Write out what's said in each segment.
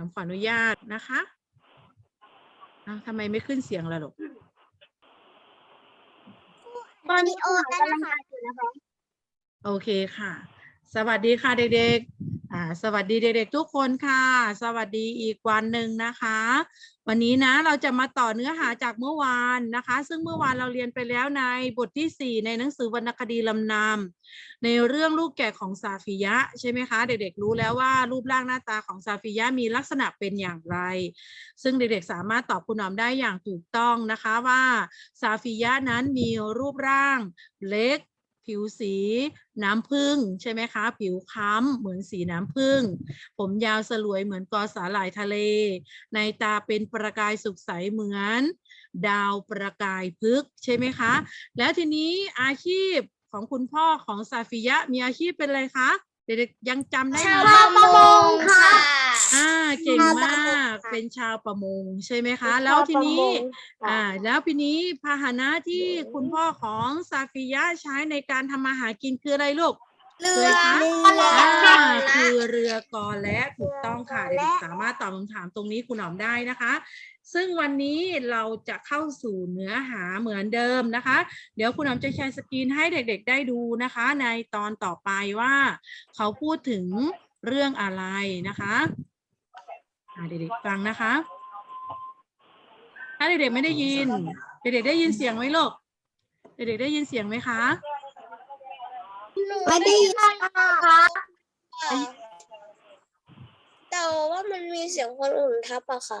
น้ำขออนุญาตนะคะอ้าวทำไมไม่ขึ้นเสียงล่ะลูก ตอนนี้โอนแล้วนะคะอยู่นะคะโอเคค่ะ สวัสดีค่ะเด็กๆ อ่าสวัสดีเด็กๆทุกคนค่ะ สวัสดีอีกวันหนึ่งนะคะ วันนี้นะเราจะมาต่อเนื้อหาจากเมื่อวานนะคะ ซึ่งเมื่อวานเราเรียนไปแล้วในบทที่ 4 ในหนังสือวรรณคดีลำนำในเรื่องลูกแกะของซาฟิยะใช่ไหมคะ เด็กๆรู้แล้วว่ารูปร่างหน้าตาของซาฟิยะมีลักษณะเป็นอย่างไร ซึ่งเด็กๆสามารถตอบคุณหนอมได้อย่างถูกต้องนะคะว่าซาฟิยะนั้นมีรูปร่างเล็ก ผิวสีน้ำผึ้งใช่ไหมคะ ผิวค้ำเหมือนสีน้ำผึ้งผมยาวสลวยเหมือนกอสาหร่ายทะเล ในตาเป็นประกายสุขใสเหมือน ดาวประกายพึกษ์ใช่ไหมคะ แล้วทีนี้อาชีพของคุณพ่อของซาฟิยะมีอาชีพเป็นอะไรคะเด็กๆยังจำได้ไหมชาวประมงค่ะ อ่าเก่งชาวประมมงากค่ะเป็นชาวประมงใช่ไหมคะ แล้วทีนี้ อ่า แล้วทีนี้พาหนะที่คุณพ่อของซาฟิยะใช้ในการทำมาหากินคืออะไรลูก เรือเคยคะเรืออ่าค่ะคือเรือกอและถูกต้องค่ะเรือเด็กอกและๆสามารถตอบคำถามตรงนี้คุณหอมได้นะคะ ซึ่งวันนี้เราจะเข้าสู่เนื้อหาเหมือนเดิมนะคะ เดี๋ยวคุณหอมจะแชร์สกรีนให้เด็กๆได้ดูนะคะ ในตอนต่อไปว่า เขาพูดถึงเรื่องอะไรนะคะ อ่าเด็กๆฟังนะคะ ถ้าเด็กๆไม่ได้ยิน เด็กๆได้ยินเสียงไหมลูก เด็กๆได้ยินเสียงไหมคะไม่ได้ยินค่ะได้แต่ว่ามันมีเสียงคนอื่นทับอะค่ะ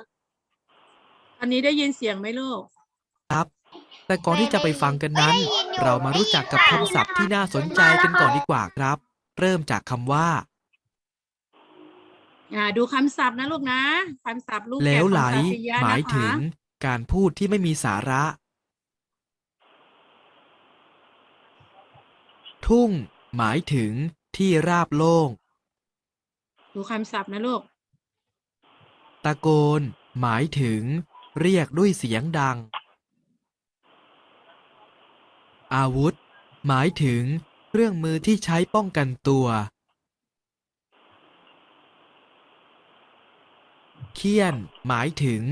อันนี้ได้ยินเสียงไหมลูก ครับ แต่ก่อนที่จะไปฟังกันนั้นได้ยินอยู่เรามารู้จักกับได้ยินคำศัพท์ที่ค่ะน่าสนใจกันก่อนดีกว่าครับ เริ่มจากคำว่า อ่าดูคำศัพท์นะลูกนะคำศัพท์ลูกเหลแกะวขไหลองซาฟิยะหมายนะคะถึงการพูดที่ไม่มีสาระ ทุ่ง หมายถึง ที่ราบโล่ง ดูคำศัพท์นะลูก ตะโกน หมายถึง เรียกด้วยเสียงดัง อาวุธ หมายถึง เครื่องมือที่ใช้ป้องกันตัว เคี่ยน หมายถึง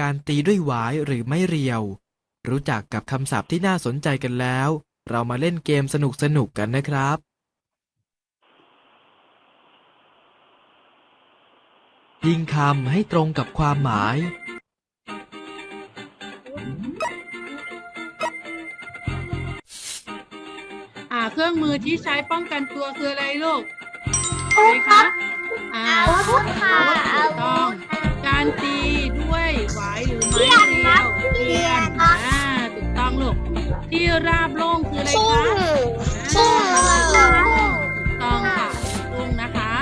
การตีด้วยหวายหรือไม่เรียว รู้จักกับคำศัพท์ที่น่าสนใจกันแล้ว เรามาเล่นเกมสนุกๆกันนะครับ ยิงคำให้ตรงกับความหมาย อ่า เครื่องมือที่ใช้ป้องกันตัวคืออะไรลูกอะไรคะอ่าอาวุธค่ะอาวุธ ถูกต้อง การตีด้วยหวายหรือไม้เรียวเทีเทียยนนครับอ่าถูกต้องลูกที่ราบโล่งคืออะไรทุ่คะงอ่าทุ่งถูกต้องค่ะตุ้งนะคะ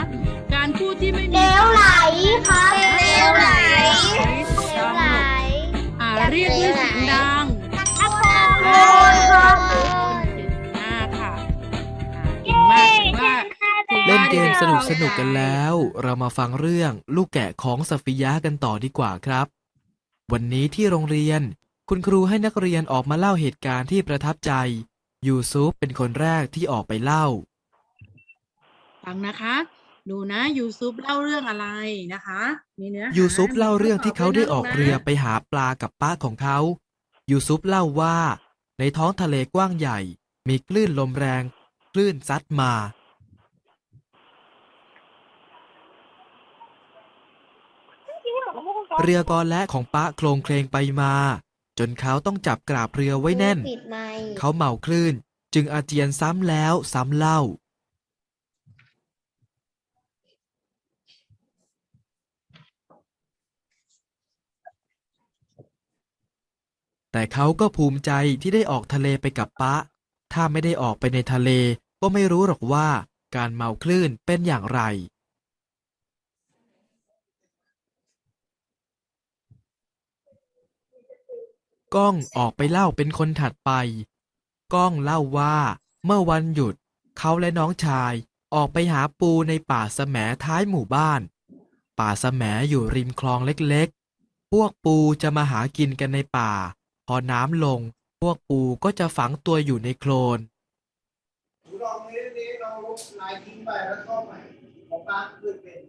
การพูดที่ไม่เลมีวไหลสาระค่ะเลวไหลถูกต้องลูกอ่าเรียกด้วยเสียงดังตะโกน เล่นว่าเกมด็สๆนุกเข้าสนุกกันใจแล้ว เรามาฟังเรื่องลูกแกะของสัฟิยะกันต่อดีกว่าครับ วันนี้ที่โรงเรียน คุณครูให้นักเรียนออกมาเล่าเหตุการณ์ที่ประทับใจ ยูซุปเป็นคนแรกที่ออกไปเล่า ฟังนะคะ ดูนะยูซุปเล่าเรื่องอะไรนะคะมีเนื้อหายูซุปเล่าเรื่องที่เขาได้ออกมีข้ตบเรือด้วยนะไปหาปลากับป้าของเขายูซุปเล่าว่า ในท้องทะเลกว้างใหญ่ มีคลื่นลมแรง คลื่นซัดมา เรือกอและของป้าโคลงเคลงไปมา จนเขาต้องจับกราบเรือไว้แน่น ปิดไมค์เขาเมาคลื่น จึงอาเจียนซ้ำแล้วซ้ำเล่า แต่เขาก็ภูมิใจที่ได้ออกทะเลไปกับป๊ะถ้าไม่ได้ออกไปในทะเลก็ไม่รู้หรอกว่าการเมาคลื่นเป็นอย่างไร ก้องออกไปเล่าเป็นคนถัดไป ก้องเล่าว่า เมื่อวันหยุด เขาและน้องชายออกไปหาปูในป่าแสมท้ายหมู่บ้าน ป่าแสมอยู่ริมคลองเล็กๆ พวกปูจะมาหากินกันในป่า พอน้ำลง พวกปูก็จะฝังตัวอยู่ในโคลนลองนี้นี้เราลบลายทิ้งไปแล้วเข้าใหม่ของป้าขึ้นเป็น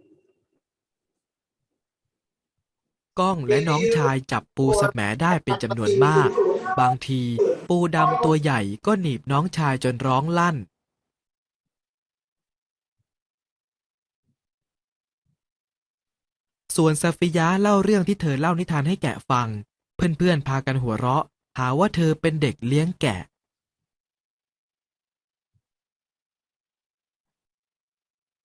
ก้องและน้องชายจับปูสแหมได้เป็นจำนวนมาก บางทีปูดำตัวใหญ่ก็หนีบน้องชายจนร้องลั่น ส่วนซาฟิยะเล่าเรื่องที่เธอเล่านิทานให้แกะฟัง เพื่อนๆพากันหัวเราะ หาว่าเธอเป็นเด็กเลี้ยงแกะ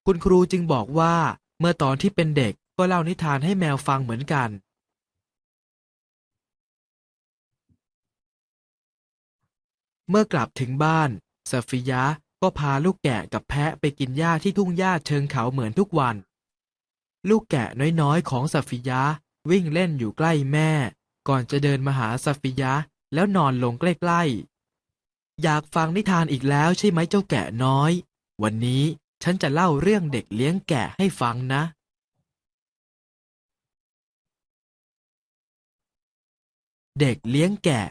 คุณครูจึงบอกว่าเมื่อตอนที่เป็นเด็ก ก็เล่านิทานให้แมวฟังเหมือนกันเมื่อกลับถึงบ้านซาฟิยะก็พาลูกแกะกับแพะไปกินหญ้าที่ทุ่งหญ้าเชิงเขาเหมือนทุกวัน ลูกแกะน้อยๆ ของซาฟิยะวิ่งเล่นอยู่ใกล้แม่ ก่อนจะเดินมาหาซาฟิยะแล้วนอนลงใกล้ๆ อยากฟังนิทานอีกแล้วใช่ไหมเจ้าแกะน้อย วันนี้ฉันจะเล่าเรื่องเด็กเลี้ยงแกะให้ฟังนะ เด็กเลี้ยงแกะ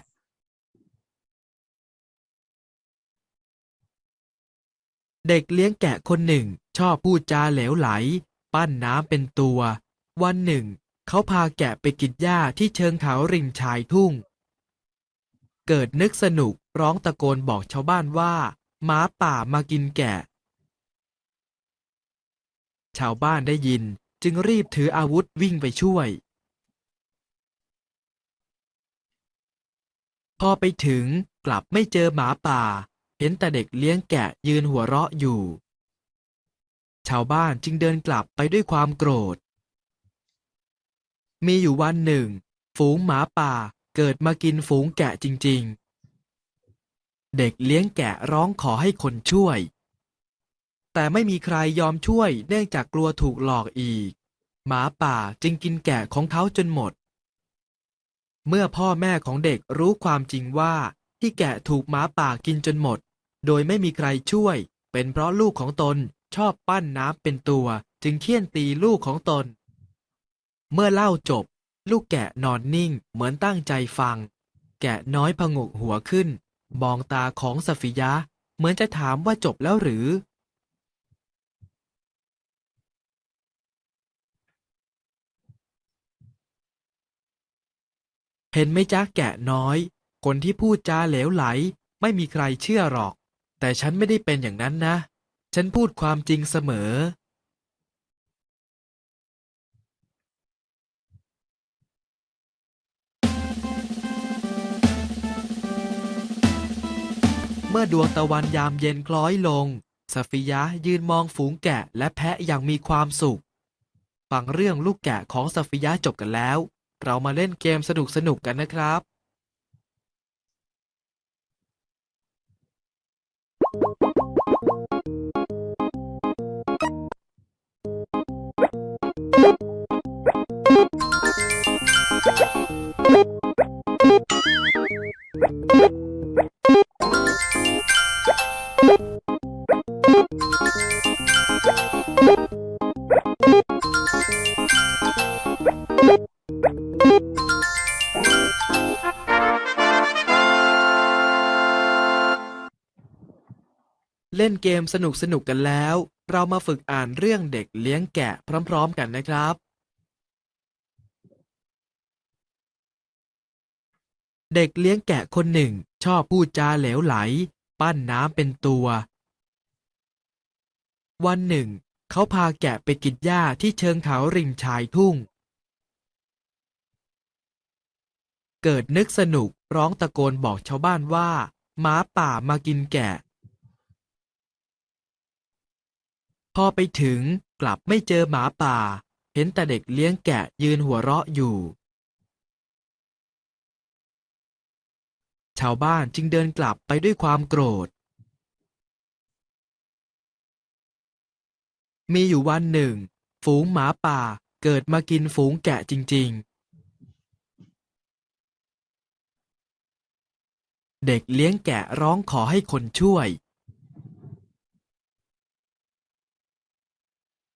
เด็กเลี้ยงแกะคนหนึ่งชอบพูดจาเหลวไหล ปั้นน้ำเป็นตัว วันหนึ่ง เขาพาแกะไปกินหญ้าที่เชิงเขาริมชายทุ่ง เกิดนึกสนุกร้องตะโกนบอกชาวบ้านว่าหมาป่ามากินแกะ ชาวบ้านได้ยินจึงรีบถืออาวุธวิ่งไปช่วย พอไปถึงกลับไม่เจอหมาป่า เห็นแต่เด็กเลี้ยงแกะยืนหัวเราะอยู่ ชาวบ้านจึงเดินกลับไปด้วยความโกรธ มีอยู่วันหนึ่ง ฝูงหมาป่าเกิดมากินฝูงแกะจริง ๆ เด็กเลี้ยงแกะร้องขอให้คนช่วย แต่ไม่มีใครยอมช่วยเนื่องจากกลัวถูกหลอกอีก หมาป่าจึงกินแกะของเขาจนหมด เมื่อพ่อแม่ของเด็กรู้ความจริงว่า ที่แกะถูกหมาป่ากินจนหมด โดยไม่มีใครช่วย เป็นเพราะลูกของตนชอบปั้นน้ำเป็นตัวจึงเคี่ยนตีลูกของตน เมื่อเล่าจบ ลูกแกะนอนนิ่งเหมือนตั้งใจฟัง แกะน้อยผงกหัวขึ้น มองตาของสฟิยะ เหมือนจะถามว่าจบแล้วหรือ เห็นไหมจ๊ะแกะน้อย คนที่พูดจาเหลวไหล ไม่มีใครเชื่อหรอก แต่ฉันไม่ได้เป็นอย่างนั้นนะ ฉันพูดความจริงเสมอ เมื่อดวงตะวันยามเย็นคล้อยลงสฟิยะยืนมองฝูงแกะและแพะอย่างมีความสุข ฟังเรื่องลูกแกะของสฟิยะจบกันแล้ว เรามาเล่นเกมสนุกๆกันนะครับ ล่นเกมสนุกๆกันแล้ว เรามาฝึกอ่านเรื่องเด็กเลี้ยงแกะพร้อมๆกันนะครับ เด็กเลี้ยงแกะคนหนึ่ง ชอบพูดจาเหลวไหล ปั้นน้ำเป็นตัว วันหนึ่ง เขาพาแกะไปกินหญ้าที่เชิงเขาริมชายทุ่ง เกิดนึกสนุกร้องตะโกนบอกชาวบ้านว่าหมาป่ามากินแกะ พอไปถึงกลับไม่เจอหมาป่า เห็นแต่เด็กเลี้ยงแกะยืนหัวเราะอยู่ ชาวบ้านจึงเดินกลับไปด้วยความโกรธ มีอยู่วันหนึ่ง ฝูงหมาป่าเกิดมากินฝูงแกะจริง ๆ เด็กเลี้ยงแกะร้องขอให้คนช่วย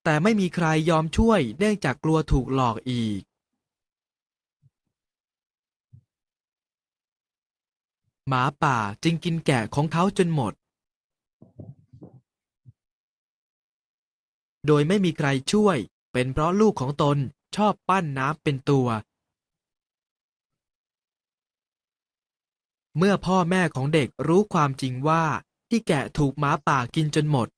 แต่ไม่มีใครยอมช่วยเนื่องจากกลัวถูกหลอกอีก หมาป่าจึงกินแกะของเขาจนหมด โดยไม่มีใครช่วย เป็นเพราะลูกของตนชอบปั้นน้ำเป็นตัว เมื่อพ่อแม่ของเด็กรู้ความจริงว่าที่แกะถูกหมาป่ากินจนหมด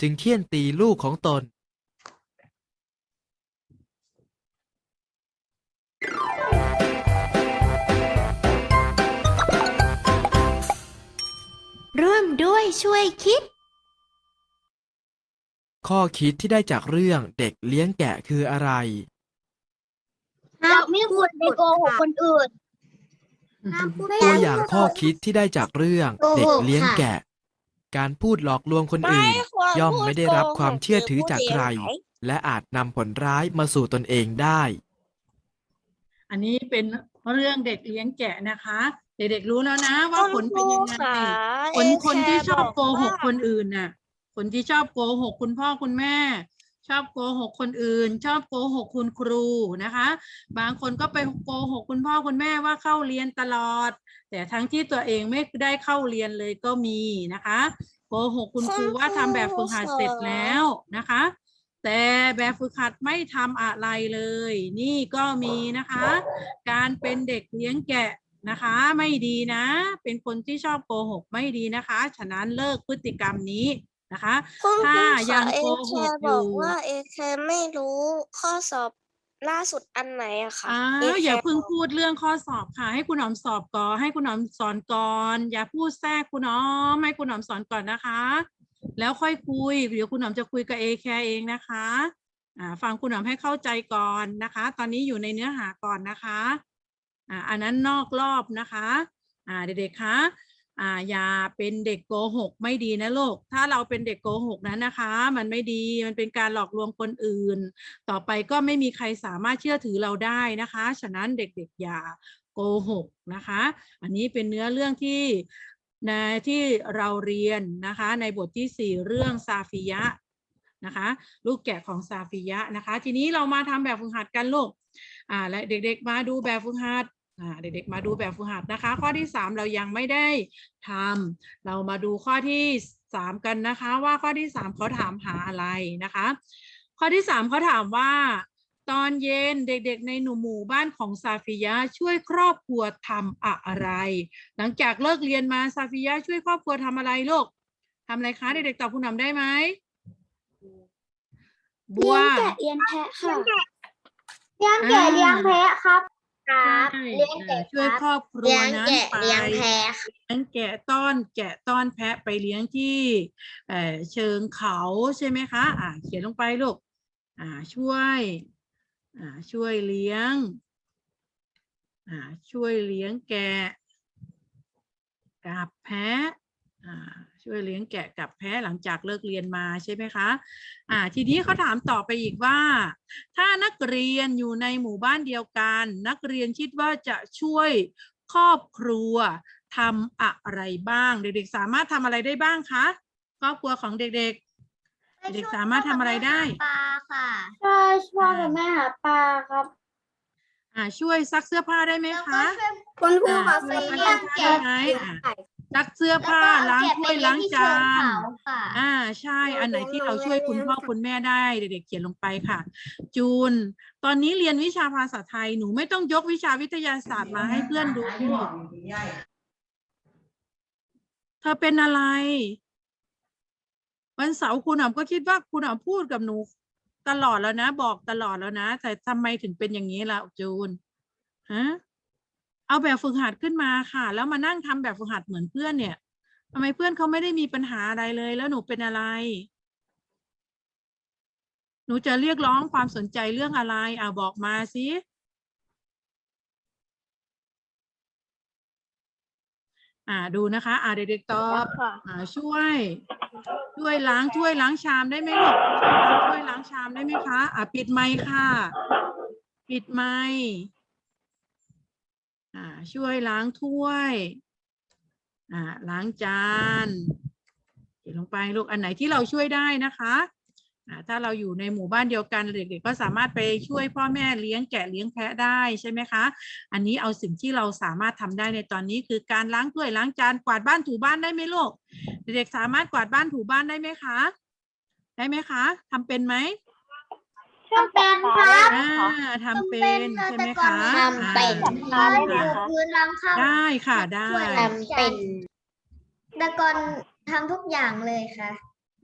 จึงเคี่ยนตีลูกของตน ร่วมด้วยช่วยคิด ข้อคิดที่ได้จากเรื่องเด็กเลี้ยงแกะคืออะไร เราไม่ควรไปโกหกคนอื่น ตัวอย่างข้อคิดที่ได้จากเรื่องเด็กเลี้ยงแกะ การพูดหลอกลวงคนอื่น ย่อมไม่ได้รับความเชื่อถือจากใคร และอาจนำผลร้ายมาสู่ตนเองได้ อันนี้เป็นเรื่องเด็กเลี้ยงแกะนะคะ เด็กๆรู้แล้วนะว่าผลเป็นยังไงคนคนที่ชอบโกหกคนอื่นน่ะ คนที่ชอบโกหกคุณพ่อคุณแม่ ชอบโกหกคนอื่น ชอบโกหกคุณครูนะคะ บางคนก็ไปโกหกคุณพ่อคุณแม่ว่าเข้าเรียนตลอด แต่ทั้งที่ตัวเองไม่ได้เข้าเรียนเลยก็มีนะคะโกหกคุณครูว่าทำแบบฝึกหัดเสร็จแล้วนะคะ แต่แบบฝึกหัดไม่ทำอะไรเลย นี่ก็มีนะคะ การเป็นเด็กเลี้ยงแกะนะคะ ไม่ดีนะ เป็นคนที่ชอบโกหกไม่ดีนะคะ ฉะนั้นเลิกพฤติกรรมนี้ นะคะคุณคถ้ารูยัค่ะงเอโกเคหกอบอยู่กว่าเอเคไม่รู้ข้อสอบล่าสุดอันไหนอะค่ะอ้า AK วอย่าเพิ่งบอกพูดเรื่องข้อสอบค่ะ ให้คุณหนอมสอบก่อนให้คุณหนอมสอนก่อน อย่าพูดแทรกคุณหนอมให้คุณหนอมสอนก่อนนะคะ แล้วค่อยคุยเดี๋ยวคุณหนอมจะคุยกับเอแคเองนะคะอ่าฟังคุณหนอมให้เข้าใจก่อนนะคะ ตอนนี้อยู่ในเนื้อหาก่อนนะคะอ่าอันนั้นนอกรอบนะคะอ่าเด็กๆคะ อ่าอย่าเป็นเด็กโกหกไม่ดีนะลูก ถ้าเราเป็นเด็กโกหกนั้นนะคะ มันไม่ดี มันเป็นการหลอกลวงคนอื่น ต่อไปก็ไม่มีใครสามารถเชื่อถือเราได้นะคะ ฉะนั้นเด็กๆอย่าโกหกนะคะ อันนี้เป็นเนื้อเรื่องที่ในที่เราเรียนนะคะ ในบทที่สี่เรื่องซาฟิยะนะคะ ลูกแกะของซาฟิยะนะคะ ทีนี้เรามาทำแบบฝึกหัดกันลูกอ่าและเด็กๆมาดูแบบฝึกหัด เด็กๆมาดูแบบฝึกหัดนะคะ ข้อที่สามเรายังไม่ได้ทำเรามาดูข้อที่สามกันนะคะ ว่าข้อที่สามเขาถามหาอะไรนะคะ ข้อที่สามเขาถามว่าตอนเย็นเด็กๆในหนูหมู่บ้านของซาฟิยะช่วยครอบครัวทำอะไร หลังจากเลิกเรียนมาซาฟิยะช่วยครอบครัวทำอะไรลูกทำอะไรคะเด็กๆตอบคุณหนำได้ไหมบัวเลี้ยงแกะเลี้ยงแพะค่ะเลี้ยงแกะเลี้ยงแพะครับ ใช่อ่าช่วยครอบครัวเลี้ยงนั้นแกะไปเลี้ยงแพะเลี้ยงแกะต้อนแกะต้อนแพะไปเลี้ยงที่เอ่อเชิงเขาใช่ไหมคะ อ่า เขียนลงไปลูกอ่าช่วยอ่าช่วยเลี้ยงอ่าช่วยเลี้ยงแกะกับแพะอ่า ช่วยเลี้ยงแกะกับแพะหลังจากเลิกเรียนมาใช่ไหมคะอ่าทีนี้เขาถามต่อไปอีกว่า ถ้านักเรียนอยู่ในหมู่บ้านเดียวกัน นักเรียนคิดว่าจะช่วยครอบครัวทำอะไรบ้าง เด็กๆ สามารถทำอะไรได้บ้างคะครอบครัวของเด็กๆ เด็กๆสามารถทำอะไรได้ปลาค่ะใช่ช่วยแม่หาปลาครับ อ่าช่วยซักเสื้อผ้าได้ไหมคะคุณครูอ่าค่ะช่วยซักเสื้อผ้าได้ไหมอ่า ซักเสื้อผ้าล้างถ้วยล้างจานอ่าใช่ อันไหนที่เราช่วยคุณพ่อคุณแม่ได้เด็กๆเขียนลงไปค่ะ จูน ตอนนี้เรียนวิชาภาษาไทยหนูไม่ต้องยกวิชาวิทยาศาสตร์มาให้เพื่อนดูเธอเป็นอะไร วันเสาร์คุณหนอมก็คิดว่าคุณหนอมพูดกับหนู ตลอดแล้วนะ บอกตลอดแล้วนะ แต่ทำไมถึงเป็นอย่างนี้ล่ะจูนฮะ เอาแบบฝึกหัดขึ้นมาค่ะ แล้วมานั่งทำแบบฝึกหัดเหมือนเพื่อนเนี่ยทำไมเพื่อนเขาไม่ได้มีปัญหาอะไรเลย แล้วหนูเป็นอะไร หนูจะเรียกร้องความสนใจเรื่องอะไร อ่าบอกมาสิอ่าดูนะคะอ่าเด็กๆตอบอ่าช่วย ช่วยล้างถ้วยล้างชามได้ไหมลูกช่วยล้างถ้วยล้างชามได้ไหมคะ อ่าปิดไมค์ค่ะ ปิดไมค์ อ่าช่วยล้างถ้วยอ่าล้างจานเขียนลงไปลูกอันไหนที่เราช่วยได้นะคะอ่าถ้าเราอยู่ในหมู่บ้านเดียวกันเด็กๆก็สามารถไปช่วยพ่อแม่เลี้ยงแกะเลี้ยงแพะได้ใช่ไหมคะ อันนี้เอาสิ่งที่เราสามารถทำได้ในตอนนี้คือการล้างถ้วยล้างจานกวาดบ้านถูบ้านได้ไหมลูกเด็กๆสามารถกวาดบ้านถูบ้านได้ไหมคะได้ไหมคะทำเป็นไหม ทำเป็นครับอ่าทำเป็นใช่ไหมคะทำเป็นอ่าพื้นล้างข้าว ได้ค่ะได้ ทำเป็น แต่ก่อนทำทุกอย่างเลยค่ะ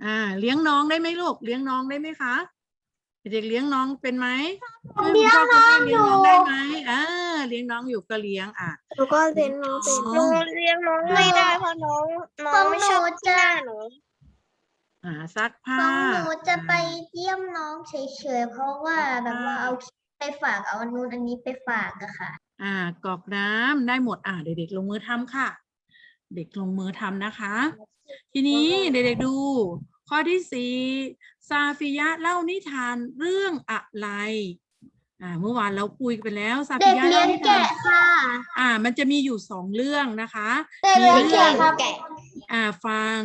อ่า เลี้ยงน้องได้ไหมลูก เลี้ยงน้องได้ไหมคะ เด็กๆเลี้ยงน้องเป็นไหมเลี้ยงน้องเลี้ยงน้องได้ไหมอ่าเลี้ยงน้องอยู่ก็เลี้ยงอะ หนูก็เลี้ยงน้องเป็นอ๋อเลี้ยงน้องไม่ได้เพราะน้องน้องไม่ชอบหน้าหนู อ่าซักผ้า ของหนูจะไปเยี่ยมน้องเฉยๆ เพราะว่าแบบว่าเอาไปฝากเอาอันนู้นอันนี้ไปฝากอะค่ะ อ่ากรอกน้ำได้หมดอ่าเด็กๆลงมือทำค่ะ เด็กลงมือทำนะคะ ทีนี้เด็กๆดู ข้อที่สี่ซาฟิยะเล่านิทานเรื่องอะไรอ่าเมื่อวานเราคุยไปแล้วซาเด็ฟิกยะเลี้ยเล่างนิทานแกะค่ะ อ่า มันจะมีอยู่สองเรื่องนะคะ เด็กเลี้ยงแกะครับ อ่าฟัง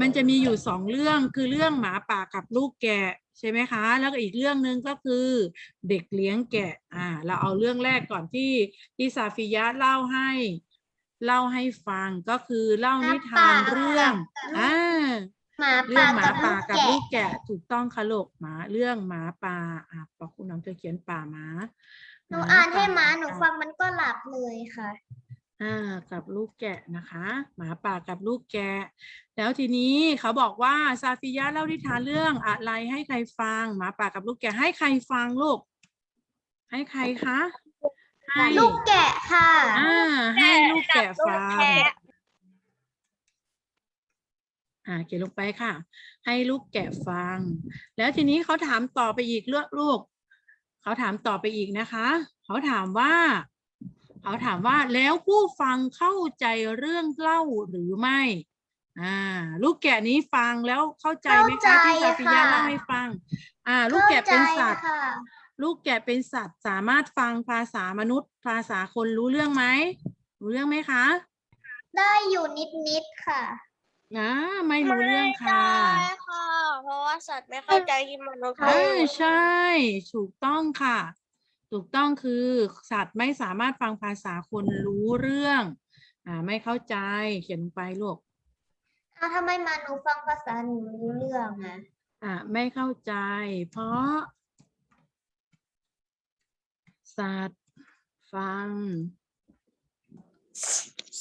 มันจะมีอยู่สองเรื่องคือเรื่องหมาป่ากับลูกแกะใช่ไหมคะ แล้วก็อีกเรื่องหนึ่งก็คือเด็กเลี้ยงแกะอ่าเราเอาเรื่องแรกก่อนที่ที่ซาฟิยะเล่าให้ เล่าให้ฟังก็คือเล่านิทานเรื่องอ่าหมาเรื่อป่างหมากับลูป่ากกับแกะลูกแกะถูกต้องค่ะลูกหมาเรื่องหมาป่าอะปอคุณน้องเธอเขียนป่าหมาหนูอ่านให้หมาป่หนูกับฟังมันก็หลับเลยค่ะ อ่ากับลูกแกะนะคะ หมาป่ากับลูกแกะ แล้วทีนี้เขาบอกว่าซาฟิยะเล่านิทานเรื่องอะไรให้ใครฟัง หมาป่ากับลูกแกะให้ใครฟังลูก ให้ใครคะให้ลูกแกะค่ะอ่าให้ลูกแกะฟังอ่าเขียนลงไปค่ะ ให้ลูกแกะฟัง แล้วทีนี้เขาถามต่อไปอีกเลือกลูกเขาถามต่อไปอีกนะคะ เขาถามว่า เขาถามว่าแล้วผู้ฟังเข้าใจเรื่องเล่าหรือไม่ อ่า ลูกแกะนี้ฟังแล้วเข้าใจไหมเข้าคะใจที่ซาฟิยะค่ะเล่าให้ฟัง อ่า ลูกแกะเป็นสัตว์เข้าใจค่ะลูกแกะเป็นสัตว์สามารถฟังภาษามนุษย์ ภาษาคนรู้เรื่องไหมรู้เรื่องไหมคะ ได้อยู่นิดๆค่ะอ่าไม่รู้เรื่องค่ะค่ะ เพราะว่าสัตว์ไม่เข้าใจที่มนุษย์อ่าใช่ ถูกต้องค่ะ ถูกต้องคือสัตว์ไม่สามารถฟังภาษาคนรู้เรื่อง อ่า ไม่เข้าใจเขียนลงไปลูกเอาทำไมหมาหนูฟังภาษาหนูรู้เรื่องอะอ่าไม่เข้าใจ เพราะ สัตว์ฟัง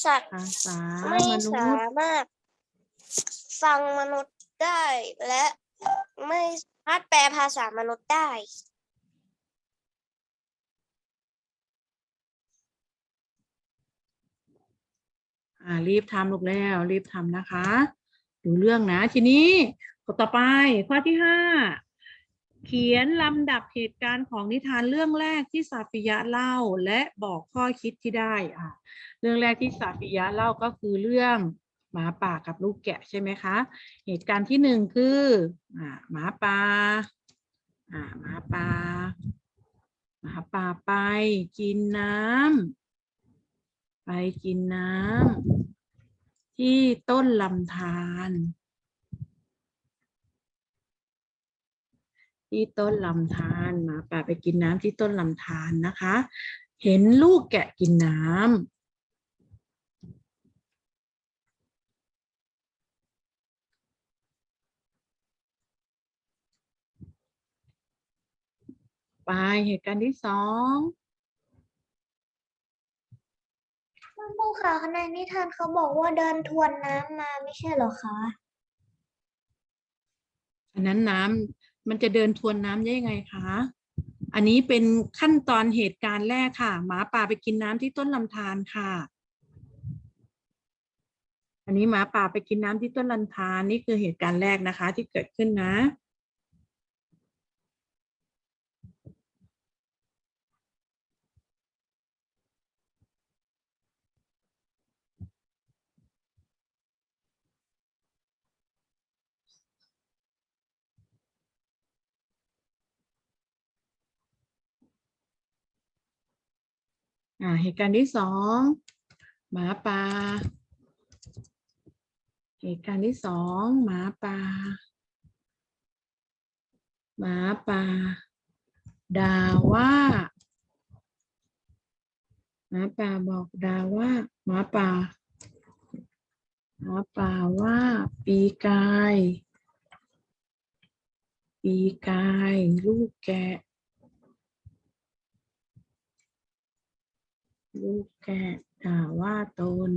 สัตว์ภาษาไม่มนุสาษย์มารถฟังมนุษย์ได้และไม่สามารถแปลภาษามนุษย์ได้ อ่ารีบทำลูกแล้วรีบทำนะคะดูเรื่องนะ ทีนี้ข้อต่อไปข้อที่ห้าเขียนลำดับเหตุการณ์ของนิทานเรื่องแรกที่ซาฟิยะเล่าและบอกข้อคิดที่ได้อ่าเรื่องแรกที่ซาฟิยะเล่าก็คือเรื่องหมาป่ากับลูกแกะใช่ไหมคะ เหตุการณ์ที่หนึ่งคืออ่าหมาป่าอ่าหมาป่าหมาป่าไปกินน้ำ ไปกินน้ำที่ต้นลำธารที่ต้นลำธารหมาป่าไปกินน้ำที่ต้นลำธารนะคะ เห็นลูกแกะกินน้ำไปเหตุการณ์ที่สอง คุณครูคะในนิทานเขาบอกว่าเดินทวนน้ำมาไม่ใช่เหรอคะ อันนั้นน้ำมันจะเดินทวนน้ำได้ยังไงคะ อันนี้เป็นขั้นตอนเหตุการณ์แรกค่ะ หมาป่าไปกินน้ำที่ต้นลำธารค่ะ อันนี้หมาป่าไปกินน้ำที่ต้นลำธารนี่คือเหตุการณ์แรกนะคะ ที่เกิดขึ้นนะ อ่าเหตุการณ์ที่สองหมาป่าเหตุการณ์ที่สองหมาป่าหมาป่าด่าว่าหมาป่าบอกด่าว่าหมาป่าหมาป่าว่าปีกาย ปีกาย ลูกแกะ ลูกแกะด่าว่าตน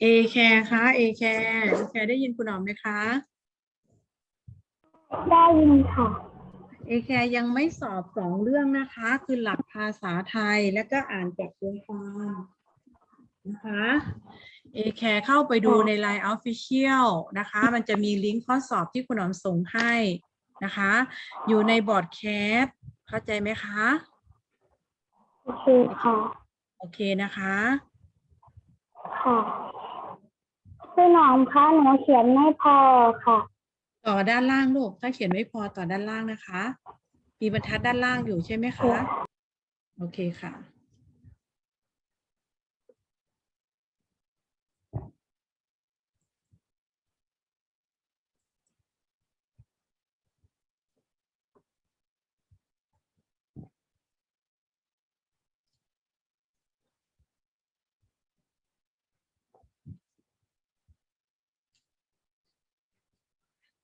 เอแคร์คะเอแคร์เอแคร์ได้ยินคุณหนอมไหมคะได้ยินค่ะเอแคร์ยังไม่สอบสองเรื่องนะคะ คือหลักภาษาไทยแล้วก็อ่านจากตัวความนะคะเอแคร์เข้าไปดูใน Line Official นะคะ มันจะมีลิงก์ข้อสอบที่คุณหนอมส่งให้นะคะ อยู่ในบอร์ดแคสเข้าใจไหมคะโอเคค่ะ โอเคนะคะ ค่ะ พี่น้องคะหนูเขียนไม่พอค่ะ ต่อด้านล่างลูกถ้าเขียนไม่พอต่อด้านล่างนะคะ มีบรรทัดด้านล่างอยู่ใช่ไหมคะ โอเคค่ะ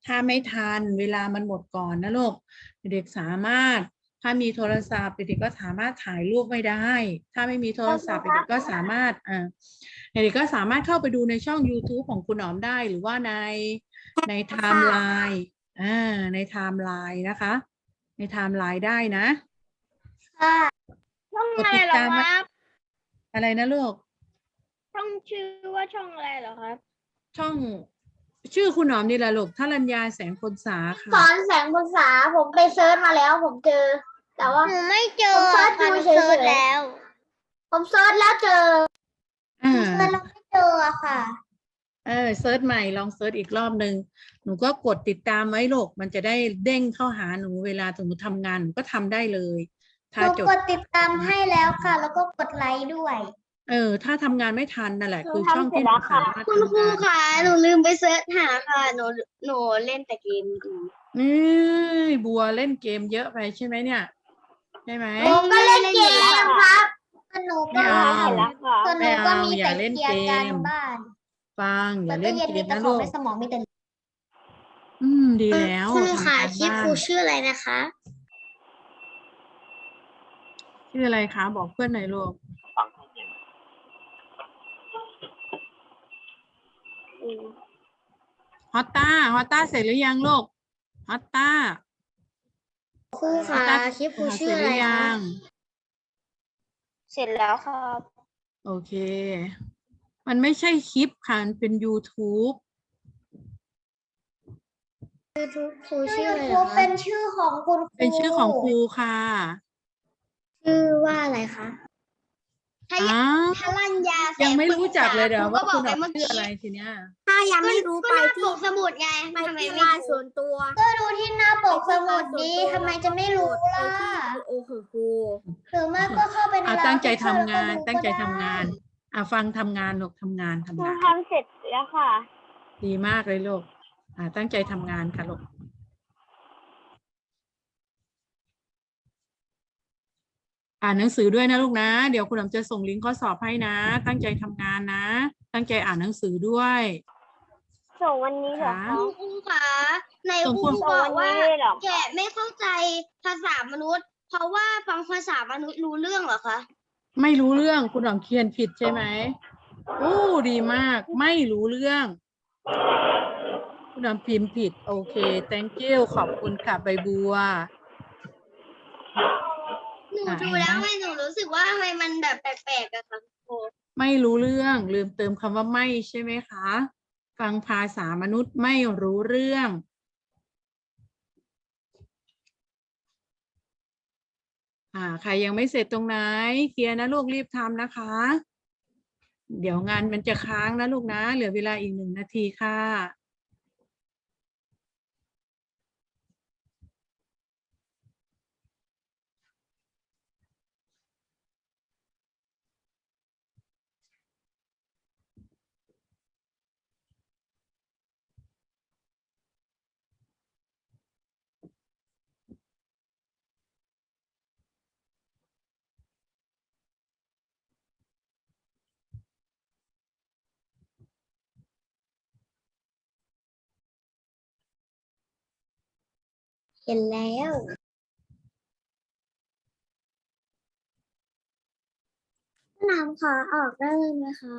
ถ้าไม่ทันเวลามันหมดก่อนนะลูกเด็กๆสามารถถ้ามีโทรศัพท์เด็กๆก็สามารถถ่ายรูปไม่ได้ ถ้าไม่มีโทรศัพท์เด็กๆก็สามารถอ่าเด็กๆก็สามารถเข้าไปดูในช่อง YouTube ของคุณหนอมได้หรือว่าในในไทม์ไลน์อ่าในไทม์ไลน์นะคะ ในไทม์ไลน์ได้นะค่ะช่องกดอะไรติดเหรอตามคไว้รับอะไรนะลูกช่องชื่อว่าช่องอะไรเหรอครับ ช่อง ชื่อคุณหนอมนี่แหละลูกทรัญญาแสงพลษาสอค่ะนแสงภาษาผมไปเซิร์ชมาแล้วผมเจอ แต่ว่า หนูไม่เจอผมเซิร์ชค่ะดูหนูเฉยๆ เซิร์ชแล้วผมเซิร์ชแล้วเจออ่าเซิร์ชแล้วไม่เจออะค่ะ เออเซิร์ชใหม่ลองเซิร์ชอีกรอบหนึ่งหนูก็กดติดตามไว้ลูกมันจะได้เด้งเข้าหาหนูเวลาถึงหนูทำงานหนูก็ทำได้เลย หถ้านูจดกดติดตามให้แล้วค่ะ แล้วก็กดไลค์ด้วย เออ ถ้าทำงานไม่ทันนั่นแหละหนูคือทำช่องเสร็ที่จหแล้นูวค่ะสามารถคุณครูทำงานค่ะหนูลืมไปเซิร์ชหาค่ะ หนูหนูเล่นแต่เกมอยู่นี่บัวเล่นเกมเยอะไปใช่ไหมเนี่ยใช่ไหม ผมก็เล่นเกมครับแต่หนูก็ไม่เอาส่วนหนูก็มีไม่เอาอย่าแต่เล่นเคลียร์การเกมบ้านฟังอย่าแล้วเล่นเย็นเกมีมแต่นะของลูกในสมองมีแต่อืม ดีแล้วคุณทำค่ะการคลิปบ้าคนรูชื่ออะไรนะคะ ชื่ออะไรคะ บอกเพื่อนหน่อยลูก ฮอตต้าฮอตต้าเสร็จหรือยังลูกฮอตต้าครูค่ะคลิปครูหาชื่เสอร็จหอะไรรือยัคะงเสร็จแล้วครับ โอเค มันไม่ใช่คลิปค่ะ มันเป็น YouTube ครูชื่ออะไรคเหรูรอคะเป็นชื่อของคุณครูเป็นชื่อของครูค่ะ ชื่อว่าอะไรคะ อ้าวทรัญญาแสยังไม่รู้จักเลยเดี๋ยวครูว่าก็บคุอกณไปเอาเมื่อชื่อกี้อะไรทีเนี้ยถ้ายังไม่รู้ไปที่ปกสมุดไงไปทำไมที่ไม่ไลน์รู้ส่วนตัวก็ดูที่หน้าปกสมุดดีทำไมจะไม่รู้ล่ะโอ้คือครูหรือไม่ก็เข้าไปในอะไลน์ตั้งใจทำแล้วก็งานดูตั้งใจก็ทำได้งานอะฟังทำงานลูกทำงานทำครูงาน ทำเสร็จแล้วค่ะ ดีมากเลยลูกอะตั้งใจทำงานค่ะลูก อ่านหนังสือด้วยนะลูกนะ เดี๋ยวคุณหมจะส่งลิงก์ข้อสอบให้นะ ตั้งใจทำงานนะ ตั้งใจอ่านหนังสือด้วย ส่งวันนี้เหรอคะคะครูคะในส่งคคุรูณบอกว่า ส่งวันนี้เลยเหรอ แกะไม่เข้าใจภาษามนุษย์ เพราะว่าฟังภาษามนุษย์รู้เรื่องเหรอคะไม่รู้เรื่องคุณหลองเขียนผิดใช่ไหมโอ้ดีมาก ไม่รู้เรื่อง คุณหลองพิมพ์ผิด โอเค thank you ขอบคุณค่ะใบบัว หนูอะดูเห็นไหมแล้วทำไมหนูรู้สึกว่าทำไมมันแบบแปลกๆอะคะครูไม่รู้เรื่องลืมเติมคำว่าไม่ใช่ไหมคะ ฟังภาษามนุษย์ไม่รู้เรื่อง อ่าใครยังไม่เสร็จตรงไหน เคลียร์นะลูกรีบทำนะคะ เดี๋ยวงานมันจะค้างนะลูกนะ เหลือเวลาอีกหนึ่งนาทีค่ะ เห็นแล้ว น้ำขอออกได้เลยไหมคะ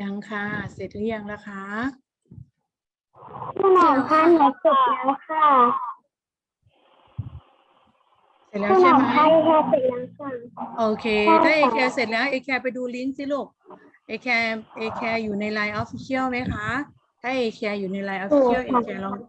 ยังค่ะ เสร็จหรือยังล่ะคะสมองค่ะหนูจบแล้วค่ะเสร็จแล้วใช่ไหมแค่เสร็จแล้วค่ะ โอเค ถ้าเอแคเสร็จแล้วเอแคไปดูลิงก์สิลูกเอแคเอแคอยู่ใน Line Official ไหมคะ ถ้าเอแคอยู่ใน Line Official เอแคลอง